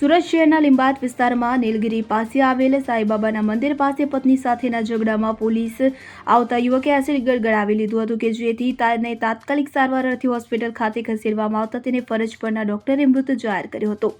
સુરત શહેરના લિંબાત વિસ્તારમાં નીલગિરી પાસે આવેલ સાંઈબાબાના મંદિર પાસે પત્ની સાથેના ઝઘડામાં પોલીસ આવતા યુવકે એસિડ ગળગળાવી લીધું હતું કે જેથી તેને તાત્કાલિક સારવાર અર્થે હોસ્પિટલ ખાતે ખસેડવામાં આવતા તેને ફરજ પરના ડોક્ટરે મૃત જાહેર કર્યો હતો.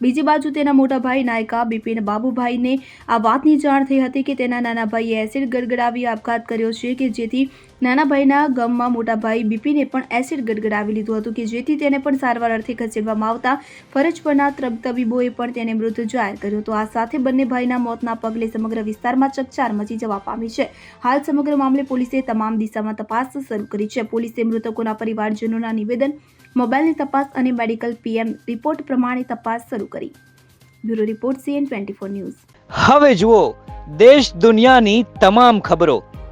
બીજી બાજુ તેના મોટા ભાઈ નાયકા, બિપિન બાબુભાઈને આ વાતની જાણ થઈ હતી કે તેના નાના ભાઈએ એસિડ ગડગડાવી આપઘાત કર્યો છે કે જેથી નાના ભાઈના ગમમાં મોટા ભાઈ બિપિને પણ એસિડ ગડગડાવી લીધું હતું કે જેથી તેને પણ સારવાર અર્થે ખસેડવામાં આવતા ફરજ પરના તબીબોએ પણ તેને મૃત જાહેર કર્યો હતો. આ સાથે બંને ભાઈના મોતના પગલે સમગ્ર વિસ્તારમાં ચકચાર મચી જવા પામી છે. હાલ સમગ્ર મામલે પોલીસે તમામ દિશામાં તપાસ શરૂ કરી છે. પોલીસે મૃતકોના પરિવારજનોના નિવેદન, મોબાઈલની તપાસ અને મેડિકલ પીએમ રિપોર્ટ પ્રમાણે તપાસ શરૂ કરી. Bureau report CN twenty four news. હવે જુઓ, દેશ દુનિયાની તમામ ખબરો.